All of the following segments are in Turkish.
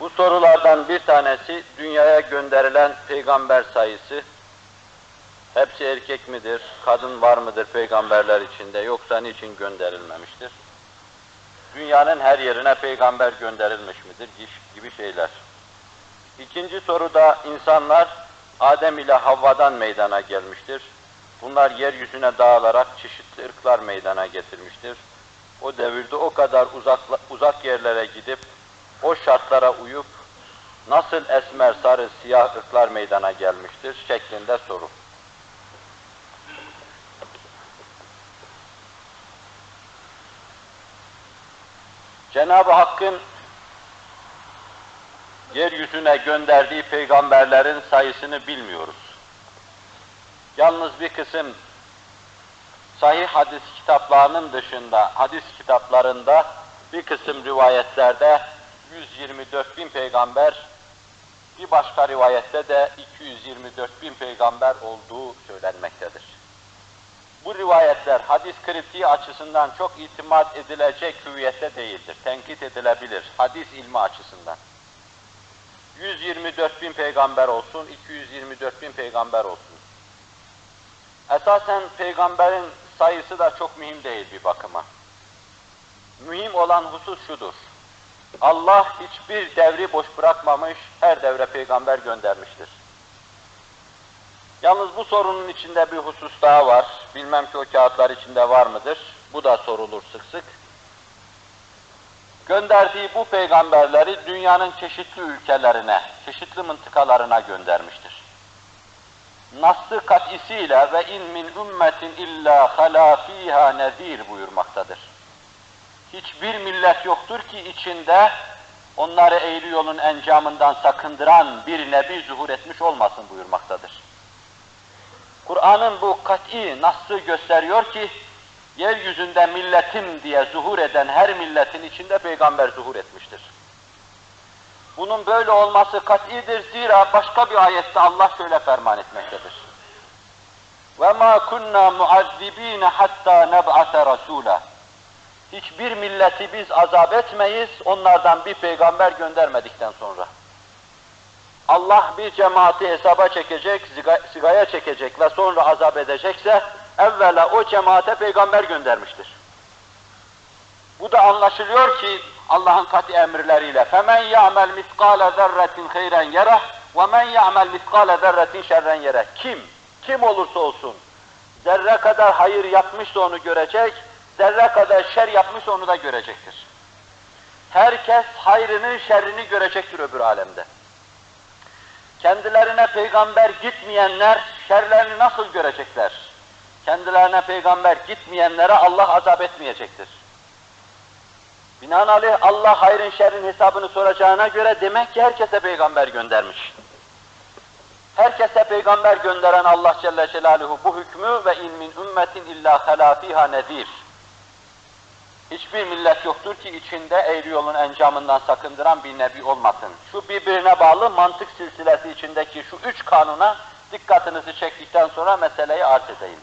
Bu sorulardan bir tanesi dünyaya gönderilen peygamber sayısı. Hepsi erkek midir, kadın var mıdır peygamberler içinde yoksa niçin gönderilmemiştir? Dünyanın her yerine peygamber gönderilmiş midir gibi şeyler. İkinci soruda insanlar Adem ile Havva'dan meydana gelmiştir. Bunlar yeryüzüne dağılarak çeşitli ırklar meydana getirmiştir. O devirde o kadar uzak, uzak yerlere gidip o şartlara uyup nasıl esmer, sarı, siyah ırklar meydana gelmiştir şeklinde soru. Cenab-ı Hakk'ın yeryüzüne gönderdiği peygamberlerin sayısını bilmiyoruz. Yalnız bir kısım sahih hadis kitaplarının dışında, hadis kitaplarında bir kısım rivayetlerde 124 bin peygamber, bir başka rivayette de 224 bin peygamber olduğu söylenmektedir. Bu rivayetler hadis kritiği açısından çok itimat edilecek hüviyette değildir. Tenkit edilebilir hadis ilmi açısından. 124 bin peygamber olsun, 224 bin peygamber olsun. Esasen peygamberin sayısı da çok mühim değil bir bakıma. Mühim olan husus şudur. Allah hiçbir devri boş bırakmamış, her devre peygamber göndermiştir. Yalnız bu sorunun içinde bir husus daha var. Bilmem ki o kağıtlar içinde var mıdır? Bu da sorulur sık sık. Gönderdiği bu peygamberleri dünyanın çeşitli ülkelerine, çeşitli mıntıkalarına göndermiştir. Nas'ı kat'isiyle ve in min ümmetin illa hala fiha nezir buyurmaktadır Hiçbir millet yoktur ki içinde onları eğri yolun encamından sakındıran bir nebi zuhur etmiş olmasın buyurmaktadır. Kur'an'ın bu kat'i nasıl gösteriyor ki, yeryüzünde milletim diye zuhur eden her milletin içinde peygamber zuhur etmiştir. Bunun böyle olması kat'idir zira başka bir ayette Allah şöyle ferman etmektedir. وَمَا كُنَّا مُعَذِّب۪ينَ حَتَّى نَبْعَثَ رَسُولًا Hiçbir milleti biz azap etmeyiz, onlardan bir peygamber göndermedikten sonra. Allah bir cemaati hesaba çekecek, sigaya çekecek ve sonra azap edecekse, evvela o cemaate peygamber göndermiştir. Bu da anlaşılıyor ki Allah'ın katı emirleriyle فَمَنْ يَعْمَلْ مِثْقَالَ ذَرَّةٍ خَيْرًا يَرَهُ وَمَنْ يَعْمَلْ مِثْقَالَ ذَرَّةٍ شَرًّا يَرَهُ Kim? Kim olursa olsun, zerre kadar hayır yapmışsa onu görecek, zerre kadar şer yapmışsa onu da görecektir. Herkes hayrını, şerrini görecektir öbür alemde. Kendilerine peygamber gitmeyenler şerlerini nasıl görecekler? Kendilerine peygamber gitmeyenlere Allah azap etmeyecektir. Binaenaleyh Allah hayrın şerrin hesabını soracağına göre demek ki herkese peygamber göndermiş. Herkese peygamber gönderen Allah Celle Celaluhu bu hükmü ve in min ümmetin illa halâ fîhâ nezîr. Hiçbir millet yoktur ki içinde eğri yolun encamından sakındıran bir nebi olmasın. Şu birbirine bağlı mantık silsilesi içindeki şu üç kanuna dikkatinizi çektikten sonra meseleyi arz edeyim.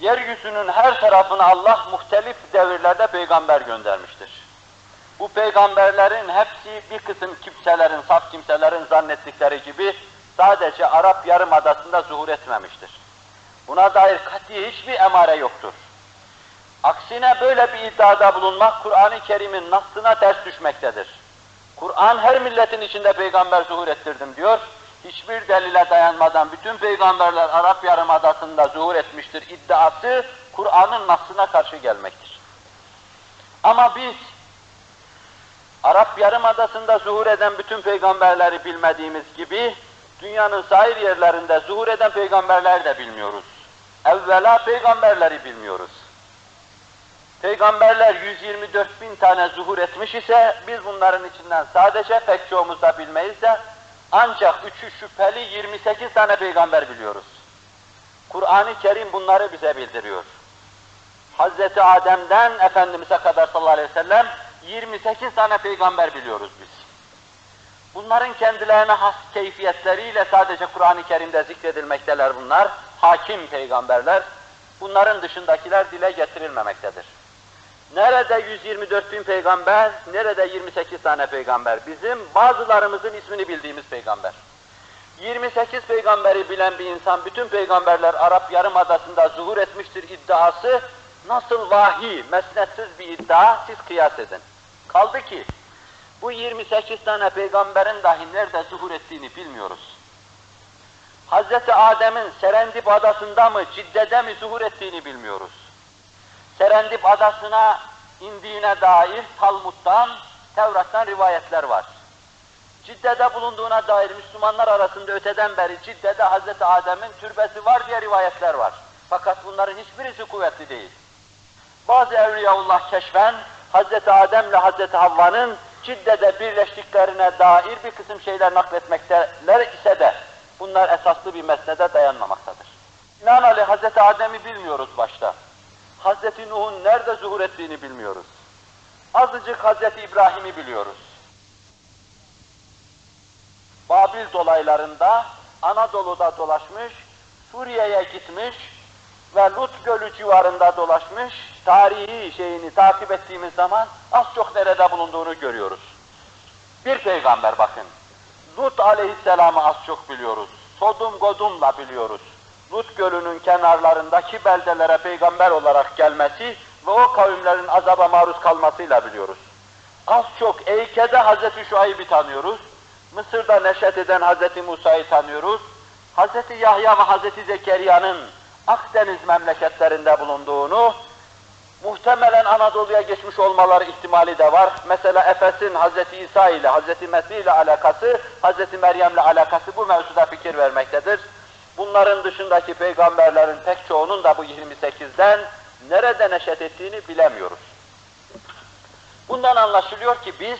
Yeryüzünün her tarafına Allah muhtelif devirlerde peygamber göndermiştir. Bu peygamberlerin hepsi bir kısım kimselerin, saf kimselerin zannettikleri gibi sadece Arap Yarımadası'nda zuhur etmemiştir. Buna dair kati hiçbir emare yoktur. Aksine böyle bir iddiada bulunmak Kur'an-ı Kerim'in nasına ters düşmektedir. Kur'an her milletin içinde peygamber zuhur ettirdim diyor. Hiçbir delile dayanmadan bütün peygamberler Arap Yarımadası'nda zuhur etmiştir iddiası Kur'an'ın nasına karşı gelmektir. Ama biz Arap Yarımadası'nda zuhur eden bütün peygamberleri bilmediğimiz gibi dünyanın sair yerlerinde zuhur eden peygamberleri de bilmiyoruz. Evvela peygamberleri bilmiyoruz. Peygamberler 124 bin tane zuhur etmiş ise biz bunların içinden sadece pek çoğumuz da bilmeyiz de ancak üçü şüpheli 28 tane peygamber biliyoruz. Kur'an-ı Kerim bunları bize bildiriyor. Hz. Adem'den Efendimiz'e kadar sallallahu aleyhi ve sellem 28 tane peygamber biliyoruz biz. Bunların kendilerine has keyfiyetleriyle sadece Kur'an-ı Kerim'de zikredilmekteler bunlar. Hakim peygamberler. Bunların dışındakiler dile getirilmemektedir. Nerede 124 bin peygamber, nerede 28 tane peygamber? Bizim bazılarımızın ismini bildiğimiz peygamber. 28 peygamberi bilen bir insan, bütün peygamberler Arap Yarımadası'nda zuhur etmiştir iddiası, nasıl vahiy, mesnetsiz bir iddia, siz kıyas edin. Kaldı ki, bu 28 tane peygamberin dahi nerede zuhur ettiğini bilmiyoruz. Hz. Adem'in Serendip adasında mı, Cidde'de mi zuhur ettiğini bilmiyoruz. Serendip adasına indiğine dair Talmud'dan, Tevrat'tan rivayetler var. Cidde'de bulunduğuna dair Müslümanlar arasında öteden beri Cidde'de Hz. Adem'in türbesi var diye rivayetler var. Fakat bunların hiçbirisi kuvvetli değil. Bazı Evliyaullah keşfen Hz. Adem ile Hz. Havva'nın Cidde'de birleştiklerine dair bir kısım şeyler nakletmekteler ise de bunlar esaslı bir mesnede dayanmamaktadır. Binaenaleyh Hz. Adem'i bilmiyoruz başta. Hz. Nuh'un nerede zuhur ettiğini bilmiyoruz. Azıcık Hz. İbrahim'i biliyoruz. Babil dolaylarında Anadolu'da dolaşmış, Suriye'ye gitmiş ve Lut Gölü civarında dolaşmış, tarihi şeyini takip ettiğimiz zaman az çok nerede bulunduğunu görüyoruz. Bir peygamber bakın, Lut aleyhisselamı az çok biliyoruz, Sodum Godum'la biliyoruz. Lut Gölü'nün kenarlarındaki beldelere peygamber olarak gelmesi ve o kavimlerin azaba maruz kalmasıyla biliyoruz. Az çok Eyke'de Hazreti Şuayb'i tanıyoruz, Mısır'da neşet eden Hz. Musa'yı tanıyoruz. Hz. Yahya ve Hz. Zekeriya'nın Akdeniz memleketlerinde bulunduğunu, muhtemelen Anadolu'ya geçmiş olmaları ihtimali de var. Mesela Efes'in Hz. İsa ile, Hz. Mesih ile alakası, Hz. Meryem ile alakası bu mevzuda fikir vermektedir. Bunların dışındaki peygamberlerin pek çoğunun da bu 28'den nerede neşet ettiğini bilemiyoruz. Bundan anlaşılıyor ki biz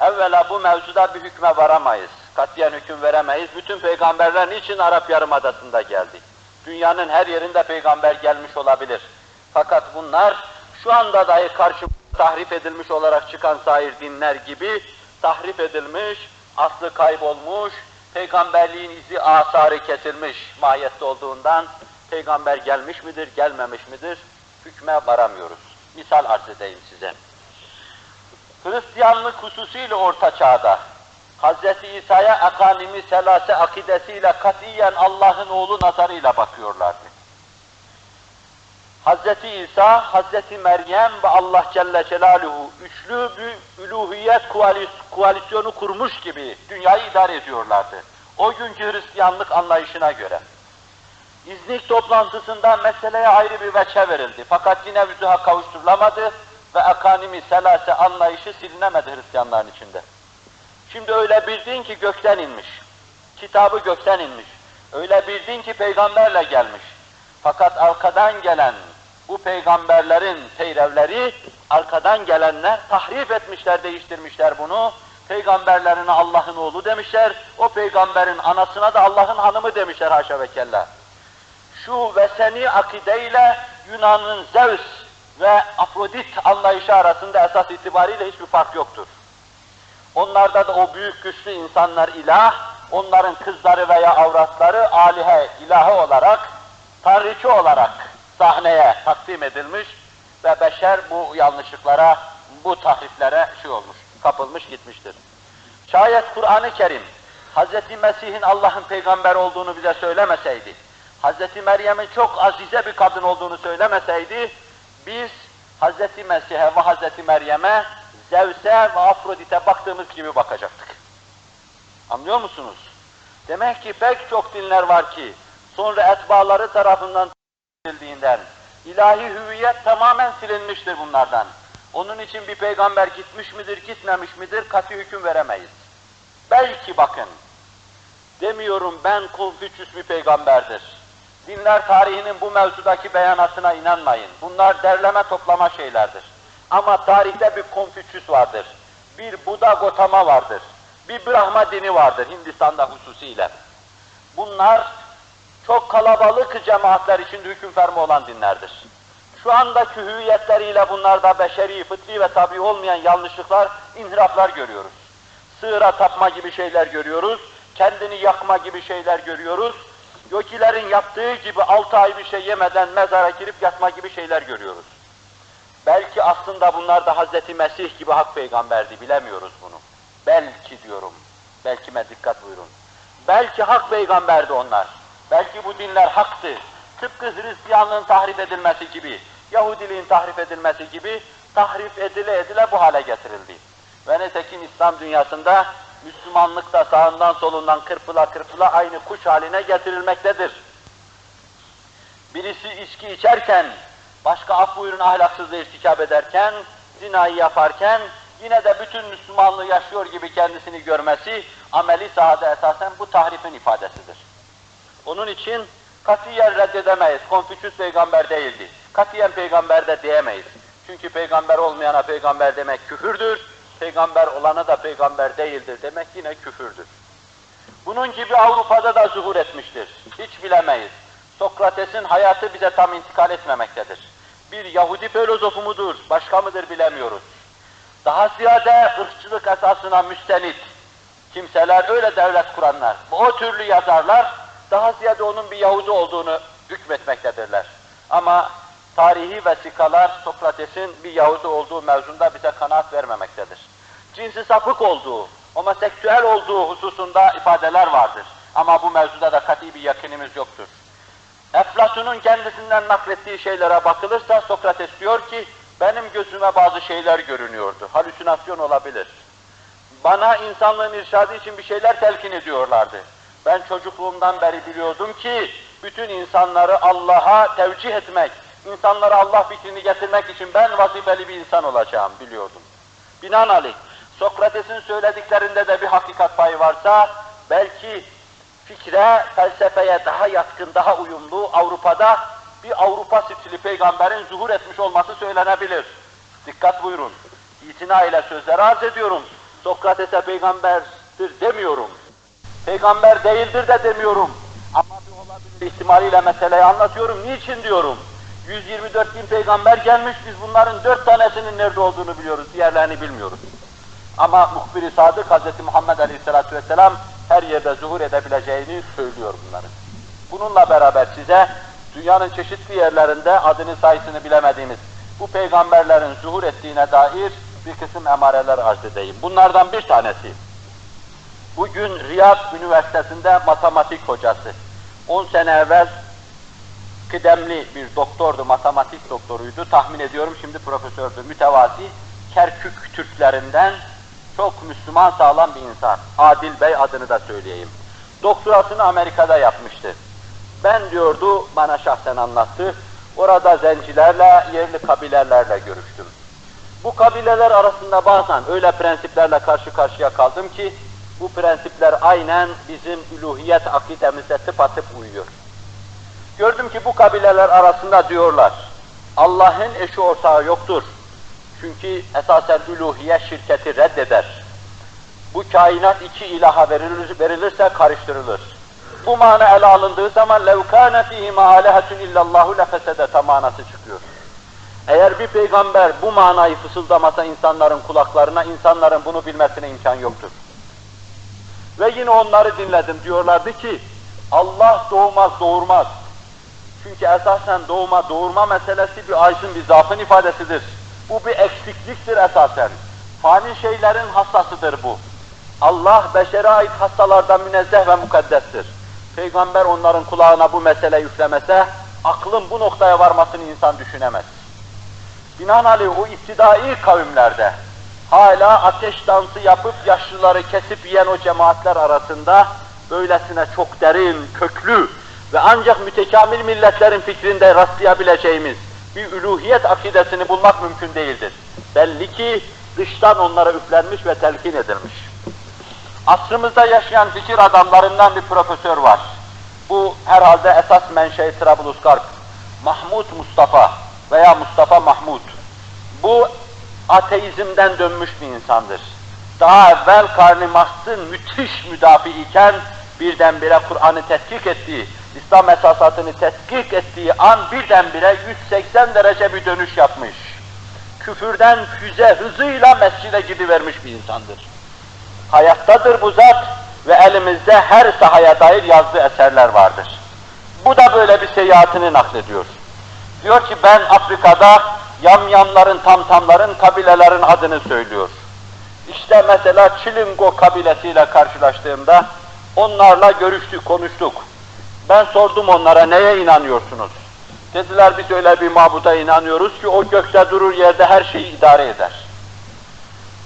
Evvela bu mevzuda bir hükme varamayız. Katiyen hüküm veremeyiz. Bütün peygamberler niçin Arap Yarımadası'nda geldi? Dünyanın her yerinde peygamber gelmiş olabilir. Fakat bunlar şu anda dahi karşı tahrif edilmiş olarak çıkan sair dinler gibi tahrif edilmiş, aslı kaybolmuş, peygamberliğin izi asarı kesilmiş mahiyette olduğundan peygamber gelmiş midir, gelmemiş midir hükme varamıyoruz. Misal arz edeyim size. Hristiyanlık hususiyle orta çağda Hz. İsa'ya akanimi selase akidesiyle katiyen Allah'ın oğlu nazarıyla bakıyorlardı. Hz. İsa, Hz. Meryem ve Allah Celle Celaluhu üçlü bir üluhiyet koalisyonu kurmuş gibi dünyayı idare ediyorlardı. O günkü Hristiyanlık anlayışına göre. İznik toplantısında meseleye ayrı bir veçe verildi. Fakat yine vüzuha kavuşturulamadı ve akanimi selase anlayışı silinemedi Hristiyanların içinde. Şimdi öyle bir din ki gökten inmiş. Kitabı gökten inmiş. Öyle bir din ki peygamberle gelmiş. Fakat arkadan gelen bu peygamberlerin peyrevleri, arkadan gelenler tahrif etmişler, değiştirmişler bunu. Peygamberlerine Allah'ın oğlu demişler, o peygamberin anasına da Allah'ın hanımı demişler haşa ve kella. Şu veseni akideyle Yunan'ın Zeus ve Afrodit anlayışı arasında esas itibariyle hiçbir fark yoktur. Onlarda da o büyük güçlü insanlar ilah, onların kızları veya avratları alihe, ilahı olarak, tanrıçı olarak sahneye takdim edilmiş ve beşer bu yanlışlıklara, bu tahriflere şey olmuş, kapılmış gitmiştir. Şayet Kur'an-ı Kerim, Hz. Mesih'in Allah'ın peygamber olduğunu bize söylemeseydi, Hz. Meryem'in çok azize bir kadın olduğunu söylemeseydi, biz Hz. Mesih'e ve Hz. Meryem'e, Zevs'e ve Afrodit'e baktığımız gibi bakacaktık. Anlıyor musunuz? Demek ki pek çok dinler var ki, sonra etbaları tarafından edildiğinden, ilahi hüviyet tamamen silinmiştir bunlardan. Onun için bir peygamber gitmiş midir, gitmemiş midir, katı hüküm veremeyiz. Belki bakın, demiyorum ben Konfüçyüs bir peygamberdir. Dinler tarihinin bu mevzudaki beyanatına inanmayın. Bunlar derleme toplama şeylerdir. Ama tarihte bir Konfüçyüs vardır. Bir Buda Gotama vardır. Bir Brahma dini vardır Hindistan'da hususiyle. Bunlar çok kalabalık cemaatler içinde hüküm fermi olan dinlerdir. Şu andaki hüviyetleriyle bunlarda beşeri, fıtri ve tabi olmayan yanlışlıklar, inhiraflar görüyoruz. Sığıra tapma gibi şeyler görüyoruz, kendini yakma gibi şeyler görüyoruz, Yokilerin yaptığı gibi altı ay bir şey yemeden mezara girip yatma gibi şeyler görüyoruz. Belki aslında bunlar da Hazreti Mesih gibi hak peygamberdi, bilemiyoruz bunu. Belki diyorum, belkime dikkat buyurun. Belki hak peygamberdi onlar. Belki bu dinler haktı. Tıpkı Hristiyanlığın tahrif edilmesi gibi, Yahudiliğin tahrif edilmesi gibi tahrif edile edile bu hale getirildi. Ve nitekim İslam dünyasında Müslümanlık da sağından solundan kırpıla kırpıla aynı kuş haline getirilmektedir. Birisi içki içerken, başka af buyurun ahlaksızlığı irtikap ederken, zinayı yaparken, yine de bütün Müslümanlığı yaşıyor gibi kendisini görmesi, ameli sahada esasen bu tahrifin ifadesidir. Onun için katiyen reddedemeyiz. Konfüçyüs peygamber değildi. Katiyen peygamber de diyemeyiz. Çünkü peygamber olmayana peygamber demek küfürdür, peygamber olana da peygamber değildir demek yine küfürdür. Bunun gibi Avrupa'da da zuhur etmiştir. Hiç bilemeyiz. Sokrates'in hayatı bize tam intikal etmemektedir. Bir Yahudi filozofu mudur, başka mıdır bilemiyoruz. Daha ziyade ırkçılık esasına müstenit kimseler, öyle devlet kuranlar, o türlü yazarlar daha ziyade onun bir Yahudi olduğunu hükmetmektedirler. Ama tarihi vesikalar Sokrates'in bir Yahudi olduğu mevzunda bize kanaat vermemektedir. Cinsi sapık olduğu, homoseksüel olduğu hususunda ifadeler vardır. Ama bu mevzuda da kat'i bir yakınımız yoktur. Eflatun'un kendisinden naklettiği şeylere bakılırsa Sokrates diyor ki, benim gözüme bazı şeyler görünüyordu. Halüsinasyon olabilir. Bana insanlığın irşadı için bir şeyler telkin ediyorlardı. Ben çocukluğumdan beri biliyordum ki, bütün insanları Allah'a tevcih etmek, insanlara Allah fikrini getirmek için ben vazifeli bir insan olacağım biliyordum. Binaenaleyh, Sokrates'in söylediklerinde de bir hakikat payı varsa, belki fikre, felsefeye daha yatkın, daha uyumlu Avrupa'da bir Avrupa stili peygamberin zuhur etmiş olması söylenebilir. Dikkat buyurun. İtina ile sözleri arz ediyorum. Sokrates'e peygamberdir demiyorum. Peygamber değildir de demiyorum. Ama bir olabilir ihtimaliyle meseleyi anlatıyorum. Niçin diyorum? 124 bin peygamber gelmiş, biz bunların dört tanesinin nerede olduğunu biliyoruz, diğerlerini bilmiyoruz. Ama muhbir-i sadık Hz. Muhammed Aleyhisselatü Vesselam her yerde zuhur edebileceğini söylüyor bunların. Bununla beraber size dünyanın çeşitli yerlerinde adını sayısını bilemediğimiz bu peygamberlerin zuhur ettiğine dair bir kısım emareler arz edeyim. Bunlardan bir tanesi, bugün Riyad Üniversitesi'nde matematik hocası, 10 sene evvel kıdemli bir doktordu, matematik doktoruydu, tahmin ediyorum şimdi profesördü, mütevazi, Kerkük Türklerinden çok Müslüman sağlam bir insan. Adil Bey adını da söyleyeyim. Doktorasını Amerika'da yapmıştı. Ben diyordu, bana şahsen anlattı, orada zencilerle, yerli kabilelerle görüştüm. Bu kabileler arasında bazen öyle prensiplerle karşı karşıya kaldım ki, bu prensipler aynen bizim üluhiyet akidemize tıpatıp uyuyor. Gördüm ki bu kabileler arasında diyorlar, Allah'ın eşi ortağı yoktur. Çünkü esasen üluhiye şirketi reddeder. Bu kainat iki ilaha verilir, verilirse karıştırılır. Bu mana ele alındığı zaman levkâne fîhime âlehetun illallâhu lefesedete manası çıkıyor. Eğer bir peygamber bu manayı fısıldamasa insanların kulaklarına, insanların bunu bilmesine imkan yoktur. Ve yine onları dinledim. Diyorlardı ki, Allah doğmaz, doğurmaz. Çünkü esasen doğma, doğurma meselesi bir aczın, bir zaafın ifadesidir. Bu bir eksikliktir esasen. Fani şeylerin hassasıdır bu. Allah beşere ait hastalardan münezzeh ve mukaddestir. Peygamber onların kulağına bu mesele yüklemese, aklın bu noktaya varmasını insan düşünemez. Binaenaleyh o iptidai kavimlerde, hala ateş dansı yapıp yaşlıları kesip yiyen o cemaatler arasında, böylesine çok derin, köklü ve ancak mütekamil milletlerin fikrinde rastlayabileceğimiz bir üluhiyet akidesini bulmak mümkün değildir. Belli ki dıştan onlara üflenmiş ve telkin edilmiş. Asrımızda yaşayan fikir adamlarından bir profesör var. Bu herhalde esas menşei Trablusgarp. Mahmud Mustafa veya Mustafa Mahmud. Bu ateizmden dönmüş bir insandır. Daha evvel Karl Marx'ın müthiş müdafi iken birdenbire Kur'an'ı tetkik ettiği, İslam esasatını tetkik ettiği an birdenbire 180 derece bir dönüş yapmış. Küfürden füze hızıyla mescide gidivermiş bir insandır. Hayattadır bu zat ve elimizde her sahaya dair yazdığı eserler vardır. Bu da böyle bir seyahatini naklediyor. Diyor ki ben Afrika'da yamyamların, tamtamların, kabilelerin adını söylüyor. İşte mesela Çilingo kabilesiyle karşılaştığımda onlarla görüştük, konuştuk. Ben sordum onlara neye inanıyorsunuz? Dediler biz öyle bir mabuda inanıyoruz ki o gökte durur yerde her şeyi idare eder.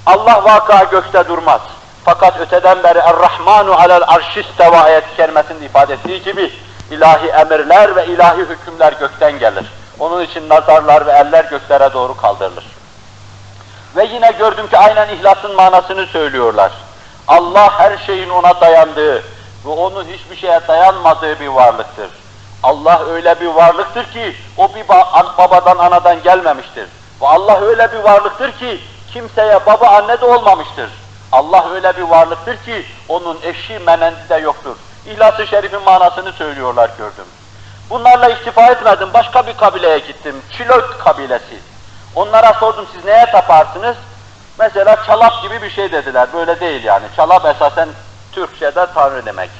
Allah vaka gökte durmaz. Fakat öteden beri Er-Rahmanu alel arşisteva ayet-i kerimesinde ifade ettiği gibi ilahi emirler ve ilahi hükümler gökten gelir. Onun için nazarlar ve eller göklere doğru kaldırılır. Ve yine gördüm ki aynen ihlasın manasını söylüyorlar. Allah her şeyin ona dayandığı ve onun hiçbir şeye dayanmadığı bir varlıktır. Allah öyle bir varlıktır ki o bir babadan anadan gelmemiştir. Ve Allah öyle bir varlıktır ki kimseye baba anne de olmamıştır. Allah öyle bir varlıktır ki onun eşi menendi de yoktur. İhlas-ı Şerif'in manasını söylüyorlar gördüm. Bunlarla iktifa etmedim, başka bir kabileye gittim. Çilök kabilesi. Onlara sordum siz neye taparsınız? Mesela çalap gibi bir şey dediler. Böyle değil yani. Çalap esasen Türkçe'de Tanrı demek.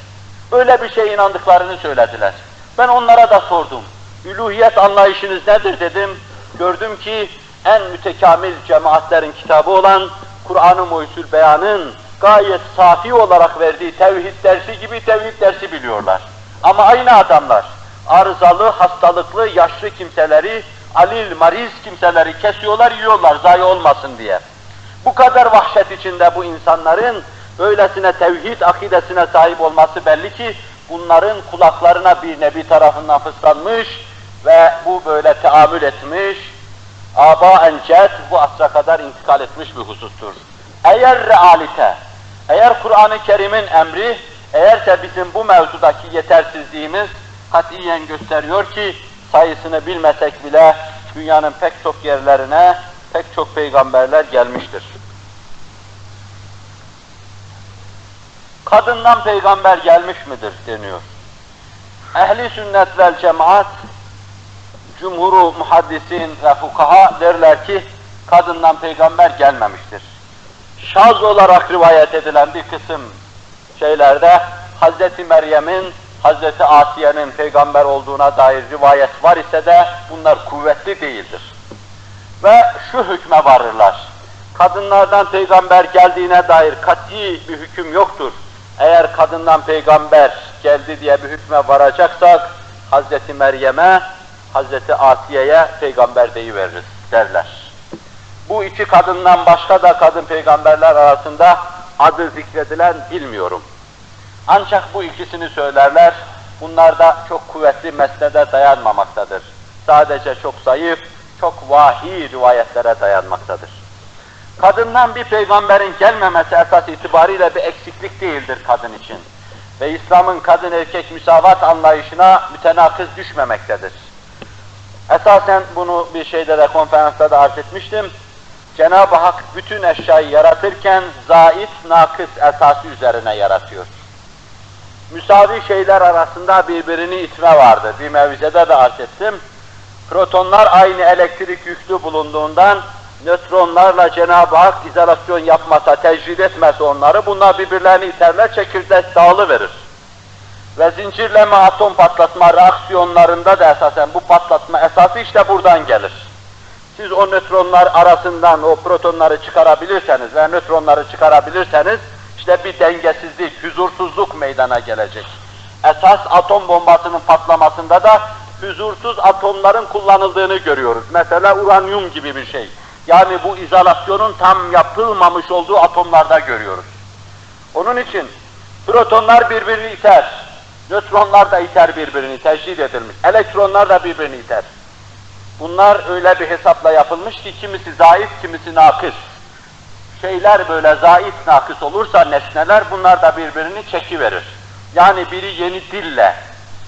Öyle bir şey inandıklarını söylediler. Ben onlara da sordum. Üluhiyet anlayışınız nedir dedim. Gördüm ki en mütekamil cemaatlerin kitabı olan Kur'an-ı Muhyüzül Beyan'ın gayet safi olarak verdiği tevhid dersi gibi tevhid dersi biliyorlar. Ama aynı adamlar arızalı, hastalıklı, yaşlı kimseleri, alil, mariz kimseleri kesiyorlar, yiyorlar zayi olmasın diye. Bu kadar vahşet içinde bu insanların böylesine tevhid akidesine sahip olması belli ki bunların kulaklarına bir nebi tarafından fıslanmış ve bu böyle teamül etmiş, aba encet bu asra kadar intikal etmiş bir husustur. Eğer realite, eğer Kur'an-ı Kerim'in emri, eğerse bizim bu mevzudaki yetersizliğimiz katiyen gösteriyor ki sayısını bilmesek bile dünyanın pek çok yerlerine pek çok peygamberler gelmiştir. Kadından peygamber gelmiş midir deniyor. Ehli sünnet vel cemaat cumhuru muhaddisin ve fukaha derler ki kadından peygamber gelmemiştir. Şaz olarak rivayet edilen bir kısım şeylerde Hz. Meryem'in Hz. Asiye'nin peygamber olduğuna dair rivayet var ise de bunlar kuvvetli değildir. Ve şu hükme varırlar. Kadınlardan peygamber geldiğine dair kat'i bir hüküm yoktur. Eğer kadından peygamber geldi diye bir hükme varacaksak Hz. Meryem'e, Hz. Asiye'ye peygamber deyiveririz derler. Bu iki kadından başka da kadın peygamberler arasında adı zikredilen bilmiyorum. Ancak bu ikisini söylerler, bunlar da çok kuvvetli mesnede dayanmamaktadır. Sadece çok zayıf, çok vahiy rivayetlere dayanmaktadır. Kadından bir peygamberin gelmemesi esas itibariyle bir eksiklik değildir kadın için. Ve İslam'ın kadın erkek müsavat anlayışına mütenakız düşmemektedir. Esasen bunu bir şeyde de konferansta da arz etmiştim. Cenab-ı Hak bütün eşyayı yaratırken zait, nakıs esası üzerine yaratıyor. Müsavi şeyler arasında birbirini itme vardı. Bir mevzede de arz ettim. Protonlar aynı elektrik yüklü bulunduğundan nötronlarla Cenab-ı Hak izolasyon yapmasa, tecrid etmese onları, bunlar birbirlerini iterler, çekirdek dağılıverir. Ve zincirleme atom patlatma reaksiyonlarında da esasen bu patlatma esası işte buradan gelir. Siz o nötronlar arasından o protonları çıkarabilirseniz ve nötronları çıkarabilirseniz, işte bir dengesizlik, huzursuzluk meydana gelecek. Esas atom bombasının patlamasında da huzursuz atomların kullanıldığını görüyoruz. Mesela uranyum gibi bir şey. Yani bu izolasyonun tam yapılmamış olduğu atomlarda görüyoruz. Onun için protonlar birbirini iter, nötronlar da iter birbirini, tecrid edilmiş. Elektronlar da birbirini iter. Bunlar öyle bir hesapla yapılmış ki kimisi zayıf, kimisi nakıs. Şeyler böyle zayıf, nakıs olursa nesneler bunlar da birbirini çekiverir. Yani biri yeni dille,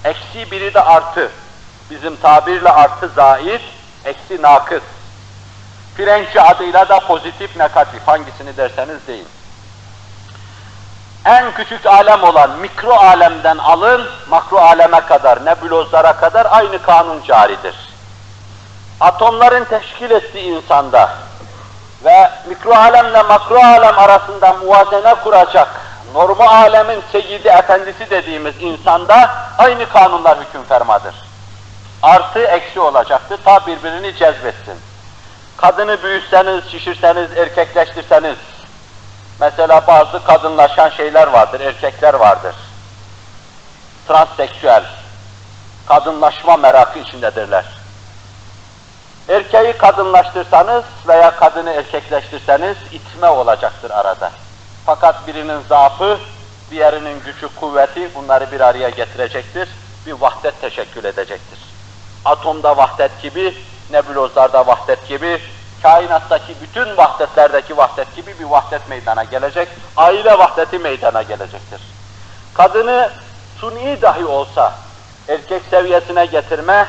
eksi biri de artı. Bizim tabirle artı zayıf, eksi nakıs. Frenkçe adıyla da pozitif, negatif, hangisini derseniz deyin. En küçük alem olan mikro alemden alın, makro aleme kadar, nebulozlara kadar aynı kanun caridir. Atomların teşkil ettiği insanda mikro alemle makro alem arasında muvazene kuracak, normu alemin seyyidi efendisi dediğimiz insanda aynı kanunlar hüküm fermadır. Artı eksi olacaktı, ta birbirini cezbetsin. Kadını büyütseniz, şişirseniz, erkekleştirseniz, mesela bazı kadınlaşan şeyler vardır, erkekler vardır. Transseksüel, kadınlaşma merakı içindedirler. Erkeği kadınlaştırsanız veya kadını erkekleştirseniz itme olacaktır arada. Fakat birinin zaafı, diğerinin gücü, kuvveti bunları bir araya getirecektir, bir vahdet teşekkül edecektir. Atomda vahdet gibi, nebulozlarda vahdet gibi, kainattaki bütün vahdetlerdeki vahdet gibi bir vahdet meydana gelecek, aile vahdeti meydana gelecektir. Kadını suni dahi olsa erkek seviyesine getirme,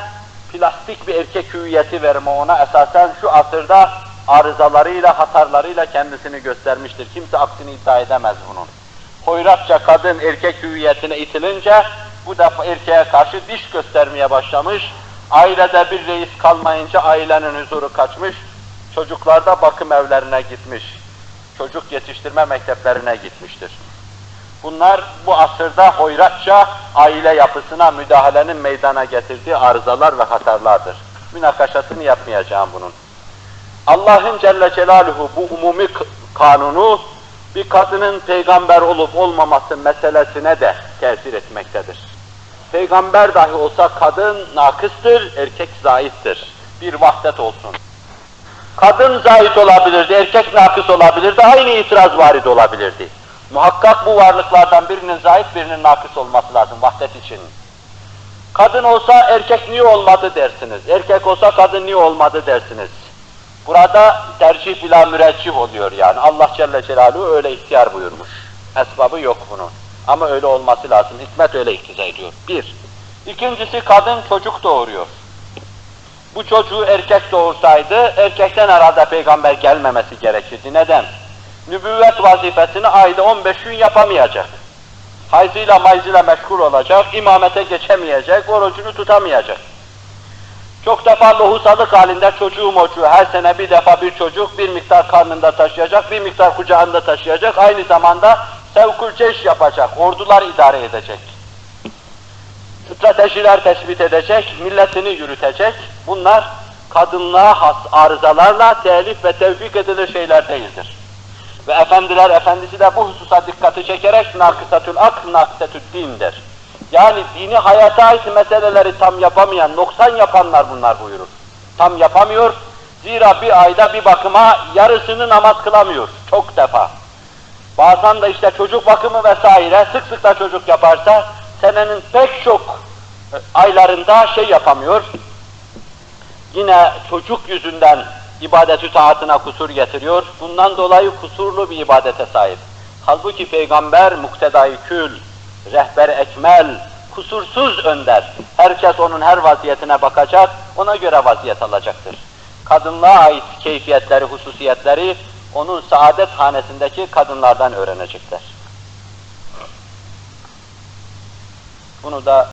plastik bir erkek hüviyeti verme ona esasen şu asırda arızalarıyla, hatarlarıyla kendisini göstermiştir. Kimse aksini iddia edemez bunun. Hoyratça kadın erkek hüviyetine itilince bu defa erkeğe karşı diş göstermeye başlamış. Ailede bir reis kalmayınca ailenin huzuru kaçmış. Çocuklar da bakım evlerine gitmiş. Çocuk yetiştirme mekteplerine gitmiştir. Bunlar bu asırda hoyratça aile yapısına müdahalenin meydana getirdiği arızalar ve hatarlardır. Münakaşasını yapmayacağım bunun. Allah'ın Celle Celaluhu bu umumi kanunu bir kadının peygamber olup olmaması meselesine de tesir etmektedir. Peygamber dahi olsa kadın nakıstır, erkek zayıftır. Bir vahdet olsun. Kadın zayıf olabilirdi, erkek nakıs olabilirdi, aynı itiraz varid olabilirdi. Muhakkak bu varlıklardan birinin zayıf, birinin nakıs olması lazım vahdet için. Kadın olsa erkek niye olmadı dersiniz, erkek olsa kadın niye olmadı dersiniz. Burada tercih bila müreccih oluyor yani. Allah Celle Celaluhu öyle ihtiyar buyurmuş. Esbabı yok bunun. Ama öyle olması lazım. Hikmet öyle iktiza ediyor. Bir. İkincisi kadın çocuk doğuruyor. Bu çocuğu erkek doğursaydı, erkekten herhalde peygamber gelmemesi gerekirdi. Neden? Nübüvvet vazifesini ayda 15 gün yapamayacak. Hayzıyla mayzıyla meşgul olacak, imamete geçemeyecek, orucunu tutamayacak. Çok defa lohusalık halinde çocuğu mocuğu her sene bir defa bir çocuk bir miktar karnında taşıyacak, bir miktar kucağında taşıyacak, aynı zamanda sevkül ceş yapacak, ordular idare edecek. Stratejiler tespit edecek, milletini yürütecek. Bunlar kadınlığa has arızalarla telif ve tevfik edilir şeyler değildir. Ve efendiler efendisi de bu hususa dikkati çekerek nakısatül ak, nakısatül dindir. Yani dini hayata ait meseleleri tam yapamayan, noksan yapanlar bunlar buyurur. Tam yapamıyor, zira bir ayda bir bakıma yarısını namaz kılamıyor, çok defa. Bazen de işte çocuk bakımı vesaire, sık sık da çocuk yaparsa, senenin pek çok e, aylarında şey yapamıyor, yine çocuk yüzünden ibadeti taatına kusur getiriyor. Bundan dolayı kusurlu bir ibadete sahip. Halbuki peygamber muktedai kül, rehber ekmel, kusursuz önder. Herkes onun her vaziyetine bakacak, ona göre vaziyet alacaktır. Kadınlığa ait keyfiyetleri, hususiyetleri onun saadet hanesindeki kadınlardan öğrenecekler. Bunu da